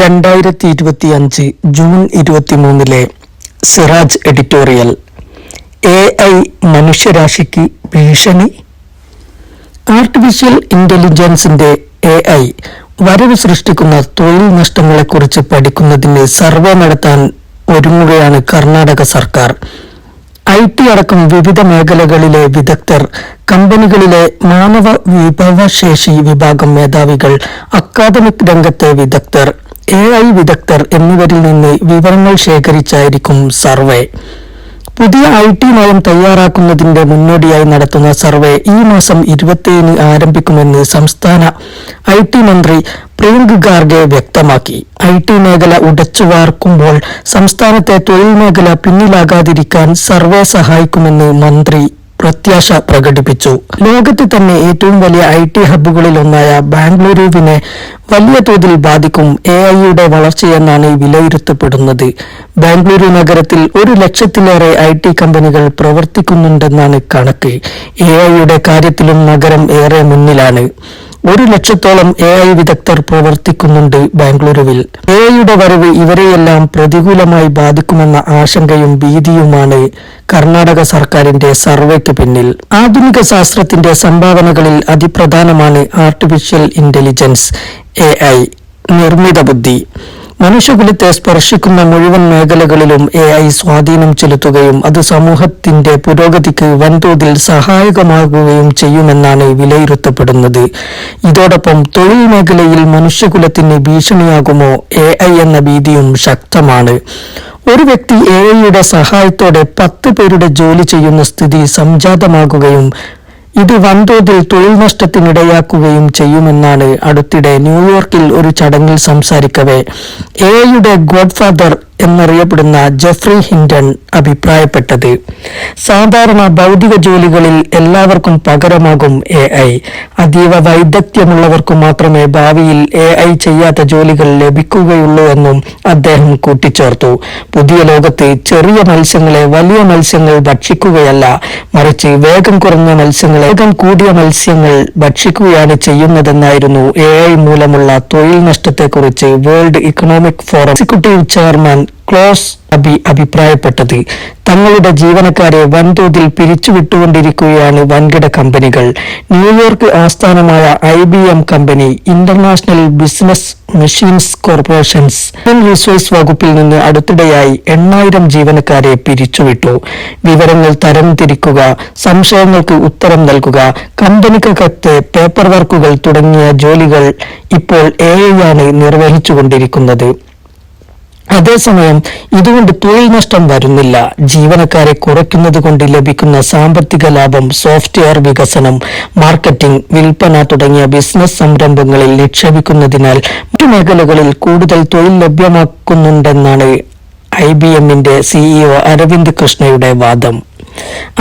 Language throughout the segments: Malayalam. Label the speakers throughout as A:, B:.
A: രണ്ടായിരത്തി ഇരുപത്തി അഞ്ച് ജൂൺ ഇരുപത്തിമൂന്നിലെ സിറാജ് എഡിറ്റോറിയൽ. എ ഐ മനുഷ്യരാശിക്ക് ഭീഷണി? ആർട്ടിഫിഷ്യൽ ഇന്റലിജൻസിന്റെ എ ഐ വരവ് സൃഷ്ടിക്കുന്ന തൊഴിൽ നഷ്ടങ്ങളെക്കുറിച്ച് പഠിക്കുന്നതിന് സർവേ നടത്താൻ ഒരുങ്ങുകയാണ് കർണാടക സർക്കാർ. ഐ ടി അടക്കം വിവിധ മേഖലകളിലെ വിദഗ്ധർ കമ്പനികളിലെ മാനവ വിഭവശേഷി വിഭാഗം മേധാവികൾ അക്കാദമിക് രംഗത്തെ വിദഗ്ധർ എ ഐ വിദഗ്ധർ എന്നിവരിൽ നിന്ന് വിവരങ്ങൾ ശേഖരിച്ചായിരിക്കും സർവേ. പുതിയ ഐ ടി നയം തയ്യാറാക്കുന്നതിന്റെ മുന്നോടിയായി നടത്തുന്ന സർവേ ഈ മാസം ഇരുപത്തിയേഴിന് ആരംഭിക്കുമെന്ന് സംസ്ഥാന ഐ ടി മന്ത്രി പ്രിയങ്ക് ഗാർഗെ വ്യക്തമാക്കി. ഐ ടി മേഖല ഉടച്ചുവാർക്കുമ്പോൾ സംസ്ഥാനത്തെ തൊഴിൽ മേഖല പിന്നിലാകാതിരിക്കാൻ സർവേ സഹായിക്കുമെന്ന് മന്ത്രി പ്രത്യാശ പ്രകടിപ്പിച്ചു. ലോകത്ത് തന്നെ ഏറ്റവും വലിയ ഐ ടി ഹബ്ബുകളിൽ ഒന്നായ ബാംഗ്ലൂരുവിനെ വലിയ തോതിൽ ബാധിക്കും എ ഐയുടെ വളർച്ചയെന്നാണ് വിലയിരുത്തപ്പെടുന്നത്. ബാംഗ്ലൂരു നഗരത്തിൽ ഒരു ലക്ഷത്തിലേറെ ഐ ടി കമ്പനികൾ പ്രവർത്തിക്കുന്നുണ്ടെന്നാണ് കണക്ക്. എ ഐയുടെ കാര്യത്തിലും നഗരം ഏറെ മുന്നിലാണ്. ഒരു ലക്ഷത്തോളം എ ഐ വിദഗ്ധർ പ്രവർത്തിക്കുന്നുണ്ട് ബാംഗ്ലൂരുവിൽ. എ ഐയുടെ വരവ് ഇവരെയെല്ലാം പ്രതികൂലമായി ബാധിക്കുമെന്ന ആശങ്കയും ഭീതിയുമാണ് കർണാടക സർക്കാരിന്റെ സർവേക്ക് പിന്നിൽ. ആധുനിക ശാസ്ത്രത്തിന്റെ സംഭാവനകളിൽ അതിപ്രധാനമാണ് ആർട്ടിഫിഷ്യൽ ഇന്റലിജൻസ് എ നിർമ്മിത ബുദ്ധി. മനുഷ്യകുലത്തെ സ്പർശിക്കുന്ന മുഴുവൻ മേഖലകളിലും എ ഐ സ്വാധീനം ചെലുത്തുകയും അത് സമൂഹത്തിന്റെ പുരോഗതിക്ക് വൻതോതിൽ സഹായകമാകുകയും ചെയ്യുമെന്നാണ് വിലയിരുത്തപ്പെടുന്നത്. ഇതോടൊപ്പം തൊഴിൽ മേഖലയിൽ മനുഷ്യകുലത്തിന് ഭീഷണിയാകുമോ എ ഐ എന്ന ഭീതിയും ശക്തമാണ്. ഒരു വ്യക്തി എ ഐയുടെ സഹായത്തോടെ പത്ത് പേരുടെ ജോലി ചെയ്യുന്ന സ്ഥിതി സംജാതമാകുകയും ഇത് വൻതോതിൽ തൊഴിൽ നഷ്ടത്തിനിടയാക്കുകയും ചെയ്യുമെന്നാണ് അടുത്തിടെ ന്യൂയോർക്കിൽ ഒരു ചടങ്ങിൽ സംസാരിക്കവേ. എ ഐയുടെ ഗോഡ്ഫാദർ എന്നറിയപ്പെടുന്ന ജെഫ്രി ഹിൻഡൻ അഭിപ്രായപ്പെട്ടത്. സാധാരണ ഭൗതിക ജോലികളിൽ എല്ലാവർക്കും പകരമാകും എ ഐ. അതീവ വൈദഗ്ധ്യമുള്ളവർക്കു മാത്രമേ ഭാവിയിൽ എ ഐ ചെയ്യാത്ത ജോലികൾ ലഭിക്കുകയുള്ളൂ എന്നും അദ്ദേഹം കൂട്ടിച്ചേർത്തു. പുതിയ ലോകത്ത് ചെറിയ മത്സ്യങ്ങളെ വലിയ മത്സ്യങ്ങൾ ഭക്ഷിക്കുകയല്ല മറിച്ച് വേഗം കുറഞ്ഞ മത്സ്യങ്ങളെ വേഗം കൂടിയ മത്സ്യങ്ങൾ ഭക്ഷിക്കുകയാണ് ചെയ്യുന്നതെന്നായിരുന്നു എ ഐ മൂലമുള്ള തൊഴിൽ നഷ്ടത്തെക്കുറിച്ച് World Economic Forum executive chairman Klaus Abi അഭിപ്രായപ്പെട്ടത്. തങ്ങളുടെ ജീവനക്കാരെ വൻതോതിൽ പിരിച്ചുവിട്ടുകൊണ്ടിരിക്കുകയാണ് വൻകിട കമ്പനികൾ. ന്യൂയോർക്ക് ആസ്ഥാനമായ I B M company International Business Machines Corporations human resource വകുപ്പിൽ നിന്ന് അടുത്തിടെയായി എണ്ണായിരം ജീവനക്കാരെ പിരിച്ചുവിട്ടു. വിവരങ്ങൾ തരംതിരിക്കുക സംശയങ്ങൾക്ക് ഉത്തരം നൽകുക കമ്പനിക്കകത്തെ പേപ്പർ വർക്കുകൾ തുടങ്ങിയ ജോലികൾ ഇപ്പോൾ എ ആണ് നിർവഹിച്ചുകൊണ്ടിരിക്കുന്നത്. അതേസമയം ഇതുകൊണ്ട് തൊഴിൽ നഷ്ടം വരുന്നില്ല. ജീവനക്കാരെ കുറയ്ക്കുന്നത് കൊണ്ട് ലഭിക്കുന്ന സാമ്പത്തിക ലാഭം സോഫ്റ്റ്വെയർ വികസനം മാർക്കറ്റിംഗ് വിൽപ്പന തുടങ്ങിയ ബിസിനസ് സംരംഭങ്ങളിൽ നിക്ഷേപിക്കുന്നതിനാൽ മറ്റു മേഖലകളിൽ കൂടുതൽ തൊഴിൽ ലഭ്യമാക്കുന്നുണ്ടെന്നാണ് ഐ ബി എമ്മിന്റെ സിഇഒ അരവിന്ദ് കൃഷ്ണയുടെ വാദം.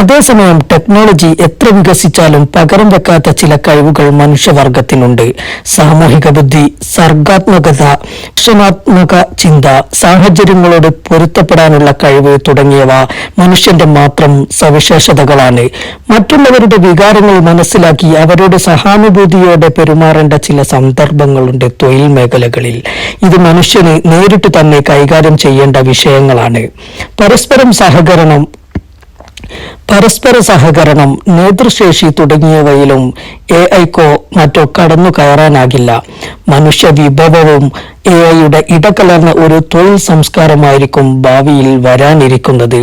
A: അതേസമയം ടെക്നോളജി എത്ര വികസിച്ചാലും പകരം വെക്കാത്ത ചില കഴിവുകൾ മനുഷ്യവർഗത്തിനുണ്ട്. സാമൂഹിക ബുദ്ധി സർഗാത്മകത രക്ഷണാത്മക ചിന്ത സാഹചര്യങ്ങളോട് പൊരുത്തപ്പെടാനുള്ള കഴിവ് തുടങ്ങിയവ മനുഷ്യന്റെ മാത്രം സവിശേഷതകളാണ്. മറ്റുള്ളവരുടെ വികാരങ്ങൾ മനസ്സിലാക്കി അവരുടെ സഹാനുഭൂതിയോടെ പെരുമാറേണ്ട ചില സന്ദർഭങ്ങളുണ്ട് തൊഴിൽ മേഖലകളിൽ. ഇത് മനുഷ്യന് നേരിട്ട് തന്നെ കൈകാര്യം ചെയ്യേണ്ട വിഷയങ്ങളാണ്. പരസ്പരം സഹകരണം പരസ്പര സഹകരണം നേതൃശേഷി തുടങ്ങിയവയിലും എ ഐക്കോ മറ്റോ കടന്നു കയറാനാകില്ല. മനുഷ്യ വിഭവവും എ ഐയുടെ ഇടകലർന്ന ഒരു തൊഴിൽ സംസ്കാരമായിരിക്കും ഭാവിയിൽ വരാനിരിക്കുന്നത്.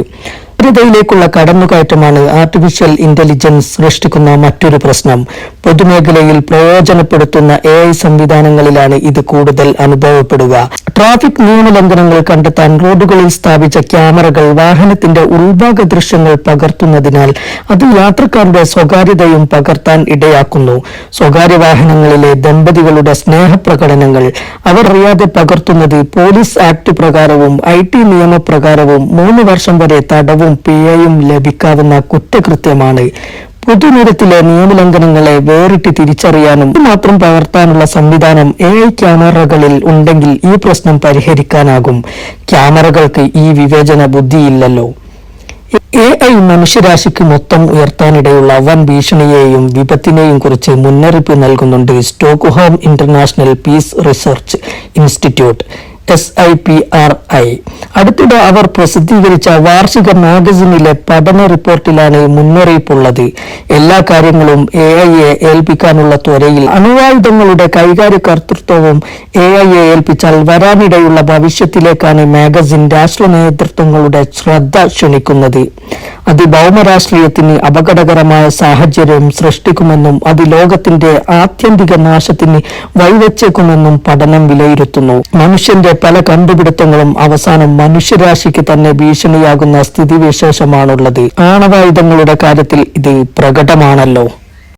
A: ഭദ്രതയിലേക്കുള്ള കടന്നുകയറ്റമാണ് ആർട്ടിഫിഷ്യൽ ഇന്റലിജൻസ് സൃഷ്ടിക്കുന്ന മറ്റൊരു പ്രശ്നം. പൊതുമേഖലയിൽ പ്രയോജനപ്പെടുത്തുന്ന എ ഐ സംവിധാനങ്ങളിലാണ് ഇത് കൂടുതൽ അനുഭവപ്പെടുക. ട്രാഫിക് നിയമലംഘനങ്ങൾ കണ്ടെത്താൻ റോഡുകളിൽ സ്ഥാപിച്ച ക്യാമറകൾ വാഹനത്തിന്റെ ഉൾഭാഗ ദൃശ്യങ്ങൾ പകർത്തുന്നതിനാൽ അത് യാത്രക്കാരുടെ സ്വകാര്യതയും പകർത്താൻ ഇടയാക്കുന്നു. സ്വകാര്യ വാഹനങ്ങളിലെ ദമ്പതികളുടെ സ്നേഹപ്രകടനങ്ങൾ അവർ അറിയാതെ പകർത്തുന്നത് പോലീസ് ആക്ട് പ്രകാരവും ഐ ടി നിയമപ്രകാരവും മൂന്ന് വർഷം വരെ തടവും പിഴയും ലഭിക്കാവുന്ന കുറ്റകൃത്യമാണ്. പൊതുനിരത്തിലെ നിയമലംഘനങ്ങളെ വേറിട്ട് തിരിച്ചറിയാനും മാത്രം പകർത്താനുള്ള സംവിധാനം എ ഐ ക്യാമറകളിൽ ഉണ്ടെങ്കിൽ ഈ പ്രശ്നം പരിഹരിക്കാനാകും. ക്യാമറകൾക്ക് ഈ വിവേചന ബുദ്ധിയില്ലല്ലോ. എ ഐ മനുഷ്യരാശിക്ക് മൊത്തം ഉയർത്താനിടയുള്ള വൻ ഭീഷണിയെയും വിപത്തിനെയും കുറിച്ച് മുന്നറിയിപ്പ് നൽകുന്നുണ്ട് Stockholm International Peace Research Institute. S I P R I അടുത്തിടെ അവർ പ്രസിദ്ധീകരിച്ച വാർഷിക മാഗസിനിലെ പഠന റിപ്പോർട്ടിലാണ് മുന്നറിയിപ്പുള്ളത്. എല്ലാ കാര്യങ്ങളും എ ഐയെ ഏൽപ്പിക്കാനുള്ള ത്വരയിൽ അണുവായുധങ്ങളുടെ കൈകാര്യ കർത്തൃത്വവും എ ഐയെ ഏൽപ്പിച്ചാൽ വരാനിടയുള്ള ഭവിഷ്യത്തിലേക്കാണ് മാഗസിൻ രാഷ്ട്ര നേതൃത്വങ്ങളുടെ ശ്രദ്ധ ക്ഷണിക്കുന്നത്. അത് ഭൗമരാഷ്ട്രീയത്തിന് അപകടകരമായ സാഹചര്യം സൃഷ്ടിക്കുമെന്നും അത് ലോകത്തിന്റെ ആത്യന്തിക നാശത്തിന് വഴിവെച്ചേക്കുമെന്നും പഠനം വിലയിരുത്തുന്നു. മനുഷ്യന്റെ പല കണ്ടുപിടുത്തങ്ങളും അവസാനം മനുഷ്യരാശിക്ക് തന്നെ ഭീഷണിയാകുന്ന സ്ഥിതിവിശേഷമാണുള്ളത്. ആണവായുധങ്ങളുടെ കാര്യത്തിൽ ഇത് പ്രകടമാണല്ലോ.